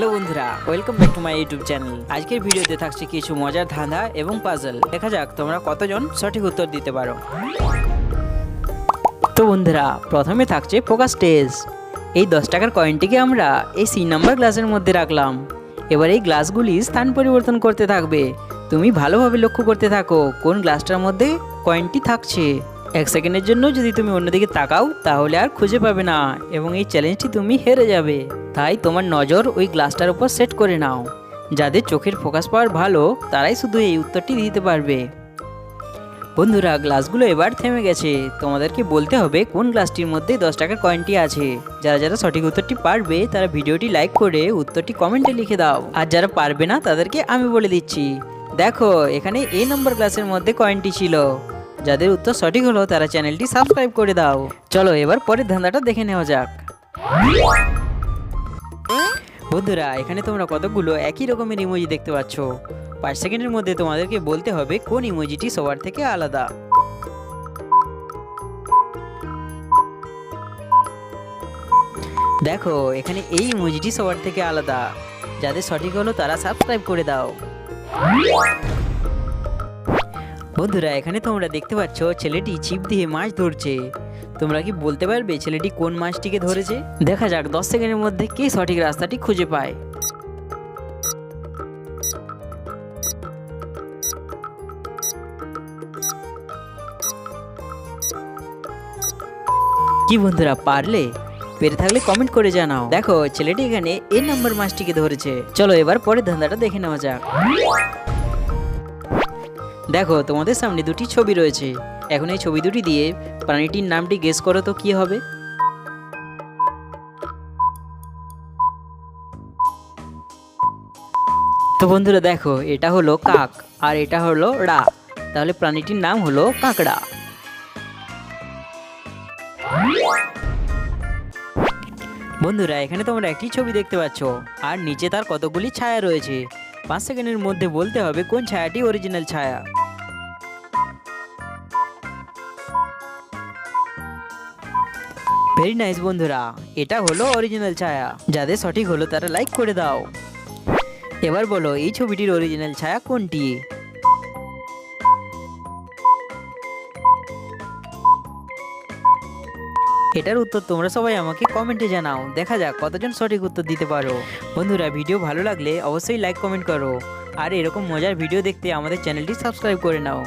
Hello বন্ধুরা welcome back to my YouTube channel আজকের ভিডিওতে থাকছে কিছু মজার ধাঁধা এবং পাজল দেখা যাক তোমরা কতজন সঠিক উত্তর দিতে পারো। তো বন্ধুরা, প্রথমে থাকছে ফোকাস টেস্ট এই দশ টাকার কয়েনটিকে আমরা এই সি নাম্বার গ্লাসের মধ্যে রাখলাম। এবার এই গ্লাসগুলি স্থান পরিবর্তন করতে থাকবে। তুমি ভালোভাবে লক্ষ্য করতে থাকো কোন গ্লাসটার মধ্যে কয়েনটি থাকছে। এক সেকেন্ডের জন্য যদি তুমি অন্যদিকে তাকাও, তাহলে আর খুঁজে পাবে না এবং এই চ্যালেঞ্জটি তুমি হেরে যাবে। তাই তোমার নজর ওই গ্লাসটার উপর সেট করে নাও। যাদের চোখের ফোকাস পাওয়ার ভালো, তারাই শুধু এই উত্তরটি দিতে পারবে। বন্ধুরা, গ্লাসগুলো এবার থেমে গেছে। তোমাদেরকে বলতে হবে কোন গ্লাসটির মধ্যে দশ টাকার কয়েনটি আছে। যারা যারা সঠিক উত্তরটি পারবে, তারা ভিডিওটি লাইক করে উত্তরটি কমেন্টে লিখে দাও। আর যারা পারবে না, তাদেরকে আমি বলে দিচ্ছি। দেখো, এখানে এই নম্বর গ্লাসের মধ্যে কয়েনটি ছিল। যাদের উত্তর সঠিক হলো, তারা চ্যানেলটি সাবস্ক্রাইব করে দাও। চলো, এবার পরের ধান্দাটা দেখে নেওয়া যাক। বন্ধুরা, এখানে তোমরা কতগুলো একই রকমের ইমোজি দেখতে পাচ্ছ। পাঁচ সেকেন্ডের মধ্যে তোমাদেরকে বলতে হবে কোন ইমোজিটি সবার থেকে আলাদা। দেখো, এখানে এই ইমোজিটি সবার থেকে আলাদা। যাদের সঠিক হলো তারা সাবস্ক্রাইব করে দাও। বন্ধুরা, এখানে তোমরা দেখতে পাচ্ছ ছেলেটি ছিপ দিয়ে মাছ ধরছে। তোমরা কি বলতে পারবে ছেলেটি কোন মাছটিকে ধরেছে? দেখা যাক, দশ সেকেন্ডের মধ্যে কে সঠিক রাস্তাটি খুঁজে পায়। কি বন্ধুরা, পারলে? পেরে থাকলে কমেন্ট করে জানাও। দেখো, ছেলেটি এখানে এ নাম্বার মাছটিকে ধরেছে। চলো এবার পরের ধান্দাটা দেখে নেওয়া যাক। দেখো, তোমাদের সামনে দুটি ছবি রয়েছে। এখন এই ছবি দুটি দিয়ে প্রাণীটির নামটি গেস করো তো কি হবে? তো বন্ধুরা দেখো, এটা হলো কাক আর এটা হলো রা। তাহলে প্রাণীটির নাম হলো কাঁকড়া। বন্ধুরা, এখানে তোমরা একটি ছবি দেখতে পাচ্ছ, আর নিচে তার কতগুলি ছায়া রয়েছে। পাঁচ সেকেন্ডের মধ্যে বলতে হবে কোন ছায়াটি অরিজিনাল ছায়া। ভেরি নাইস বন্ধুরা। এটা হলো অরিজিনাল ছায়া। যাদের সঠিক হলো, তারা লাইক করে দাও। এবার বলো, এই ছবিটির অরিজিনাল ছায়া কোনটি? এটার উত্তর তোমরা সবাই আমাকে কমেন্টে জানাও। দেখা যাক কতজন সঠিক উত্তর দিতে পারো। বন্ধুরা ভিডিও ভালো লাগলে অবশ্যই লাইক কমেন্ট করো। আর এরকম মজার ভিডিও দেখতে আমাদের চ্যানেলটি সাবস্ক্রাইব করে নাও।